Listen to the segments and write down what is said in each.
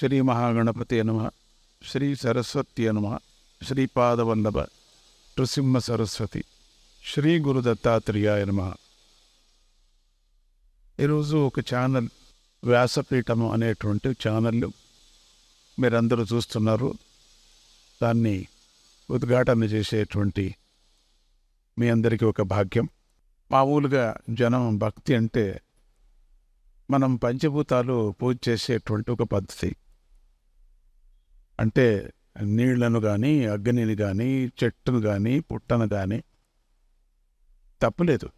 శ్రీ మహాగణపతి నమ శ్రీ సరస్వతి నమ శ్రీపాదవల్లభ నృసింహ సరస్వతి శ్రీ గురు దత్తాత్రేయాయ నమ. ఈరోజు ఒక ఛానల్ వ్యాసపీఠము అనేటువంటి ఛానల్ మీరందరూ చూస్తున్నారు. దాన్ని ఉద్ఘాటన చేసేటువంటి మీ అందరికీ ఒక భాగ్యం. మామూలుగా జనం భక్తి అంటే మనం పంచభూతాలు పూజ చేసేటువంటి ఒక పద్ధతి. అంటే నీళ్ళను కానీ అగ్నిని కానీ చెట్టును కానీ పుట్టను కానీ తప్పులేదు.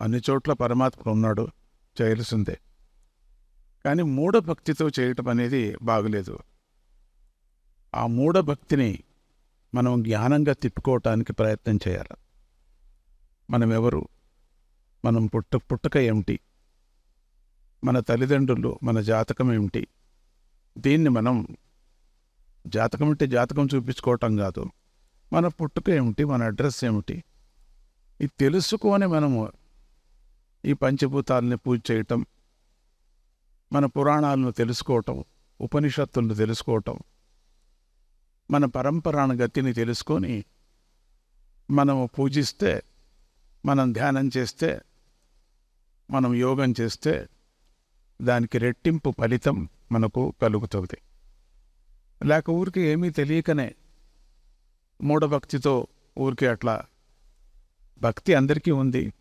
అన్ని చోట్ల పరమాత్మ ఉన్నాడు చేయాల్సిందే. కానీ మూఢ భక్తితో చేయటం అనేది బాగలేదు. ఆ మూఢభక్తిని మనం జ్ఞానంగా తిప్పుకోవటానికి ప్రయత్నం చేయాలి. మనం ఎవరు మనం పుట్ట పుట్టక ఏమిటి? మన తల్లిదండ్రులు మన జాతకం ఏమిటి? దీన్ని మనం జాతకం అంటే జాతకం చూపించుకోవటం కాదు. మన పుట్టుక ఏమిటి? మన అడ్రస్ ఏమిటి? ఇది తెలుసుకొని మనము ఈ పంచభూతాలని పూజ చేయటం మన పురాణాలను తెలుసుకోవటం ఉపనిషత్తులను తెలుసుకోవటం మన పరంపరాణ గతిని తెలుసుకొని మనము పూజిస్తే మనం ధ్యానం చేస్తే మనం యోగం చేస్తే దానికి రెట్టింపు ఫలితం మనకు కలుగుతుంది. లేక ఊరికి ఏమీ తెలియకనే మూఢభక్తితో ఊరికి అట్లా భక్తి అందరికీ ఉంది.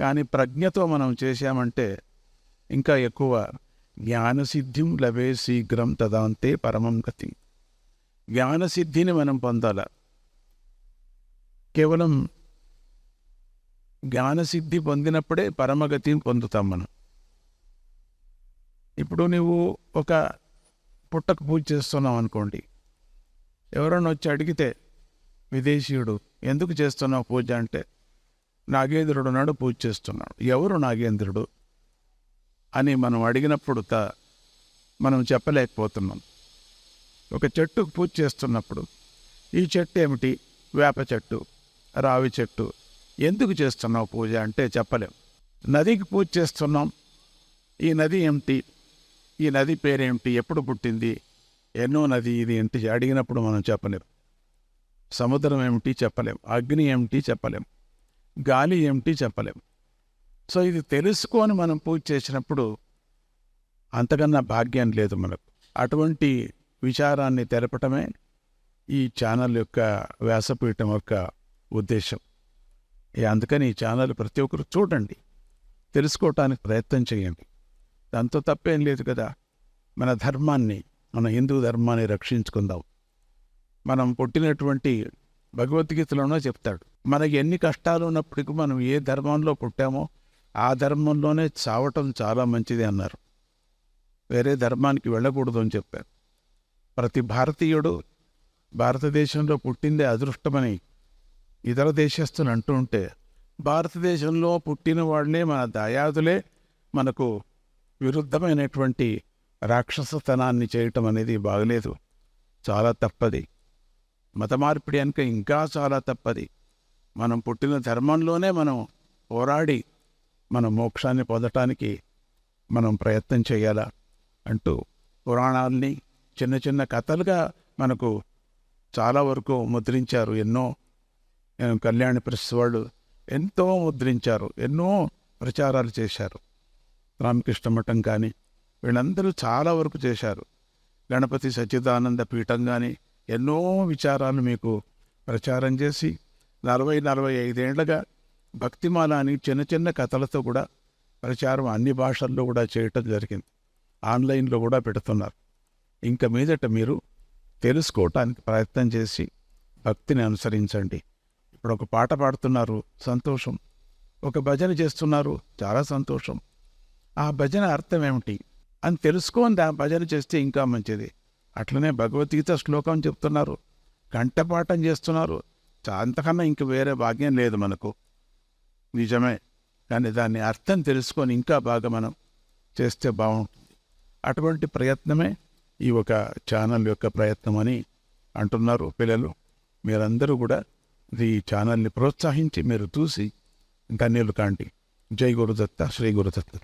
కానీ ప్రజ్ఞతో మనం చేశామంటే ఇంకా ఎక్కువ జ్ఞానసిద్ధిం లభే శీఘ్రం తదాంతే పరమం గతి. జ్ఞానసిద్ధిని మనం పొందాల. కేవలం జ్ఞానసిద్ధి పొందినప్పుడే పరమగతిని పొందుతాం మనం. ఇప్పుడు నువ్వు ఒక పుట్టకు పూజ చేస్తున్నాం అనుకోండి. ఎవరైనా వచ్చి అడిగితే విదేశీయుడు ఎందుకు చేస్తున్నావు పూజ? అంటే నాగేంద్రుడు నాడు పూజ చేస్తున్నాడు. ఎవరు నాగేంద్రుడు? అని మనం అడిగినప్పుడు త మనం చెప్పలేకపోతున్నాం. ఒక చెట్టుకు పూజ చేస్తున్నప్పుడు ఈ చెట్టు ఏమిటి? వేప చెట్టు రావి చెట్టు ఎందుకు చేస్తున్నావు పూజ? అంటే చెప్పలేం. నదికి పూజ చేస్తున్నాం. ఈ నది ఏమిటి? ఈ నది పేరేమిటి? ఎప్పుడు పుట్టింది? ఎన్నో నది ఇది ఏంటి? అడిగినప్పుడు మనం చెప్పలేం. సముద్రం ఏమిటి? చెప్పలేం. అగ్ని ఏమిటి? చెప్పలేం. గాలి ఏమిటి? చెప్పలేం. సో ఇది తెలుసుకొని మనం పూజ చేసినప్పుడు అంతకన్నా భాగ్యం లేదు మనకు. అటువంటి విచారాన్ని తెలపటమే ఈ ఛానల్ యొక్క వ్యాసపీఠం యొక్క ఉద్దేశం. అందుకని ఈ ఛానల్ ప్రతి ఒక్కరు చూడండి. తెలుసుకోవటానికి ప్రయత్నం చేయండి. దాంతో తప్పేం లేదు కదా. మన ధర్మాన్ని మన హిందూ ధర్మాన్ని రక్షించుకుందాం. మనం పుట్టినటువంటి భగవద్గీతలోనో చెప్తాడు. మనకి ఎన్ని కష్టాలు ఉన్నప్పటికీ మనం ఏ ధర్మంలో పుట్టామో ఆ ధర్మంలోనే చావటం చాలా మంచిది అన్నారు. వేరే ధర్మానికి వెళ్ళకూడదు అని చెప్పారు. ప్రతి భారతీయుడు భారతదేశంలో పుట్టిందే అదృష్టమని ఇతర దేశస్తులు అంటూ ఉంటే భారతదేశంలో పుట్టిన వాళ్ళే మన దయాదులే మనకు విరుద్ధమైనటువంటి రాక్షసతనాన్ని చేయటం అనేది బాగలేదు. చాలా తప్పది. మత మార్పిడి అనుక ఇంకా చాలా తప్పది. మనం పుట్టిన ధర్మంలోనే మనం పోరాడి మన మోక్షాన్ని పొందటానికి మనం ప్రయత్నం చేయాలా అంటూ పురాణాల్ని చిన్న చిన్న కథలుగా మనకు చాలా వరకు ముద్రించారు. ఎన్నో కళ్యాణ ప్రెస్ వాళ్ళు ఎంతో ముద్రించారు. ఎన్నో ప్రచారాలు చేశారు. రామకృష్ణ మఠం కానీ వీళ్ళందరూ చాలా వరకు చేశారు. గణపతి సచ్చిదానంద పీఠం కానీ ఎన్నో విచారాలు మీకు ప్రచారం చేసి నలభై నలభై ఐదేళ్ళుగా భక్తిమాల అని చిన్న చిన్న కథలతో కూడా ప్రచారం అన్ని భాషల్లో కూడా చేయటం జరిగింది. ఆన్లైన్లో కూడా పెడుతున్నారు. ఇంకా మీదట మీరు తెలుసుకోవటానికి ప్రయత్నం చేసి భక్తిని అనుసరించండి. ఇప్పుడు ఒక పాట పాడుతున్నారు సంతోషం. ఒక భజన చేస్తున్నారు చాలా సంతోషం. ఆ భజన అర్థం ఏమిటి అని తెలుసుకొని ఆ భజన చేస్తే ఇంకా మంచిది. అట్లనే భగవద్గీత శ్లోకం చెప్తున్నారు. కంఠపాఠం చేస్తున్నారు. అంతకన్నా ఇంక వేరే భాగ్యం లేదు మనకు. నిజమే. కానీ దాన్ని అర్థం తెలుసుకొని ఇంకా బాగా మనం చేస్తే బాగుంటుంది. అటువంటి ప్రయత్నమే ఈ ఒక ఛానల్ యొక్క ప్రయత్నం అని అంటున్నారు పిల్లలు. మీరందరూ కూడా ఈ ఛానల్ని ప్రోత్సహించి మీరు చూసి ధన్యులు కాండి. జై గురుదత్త శ్రీ గురుదత్త.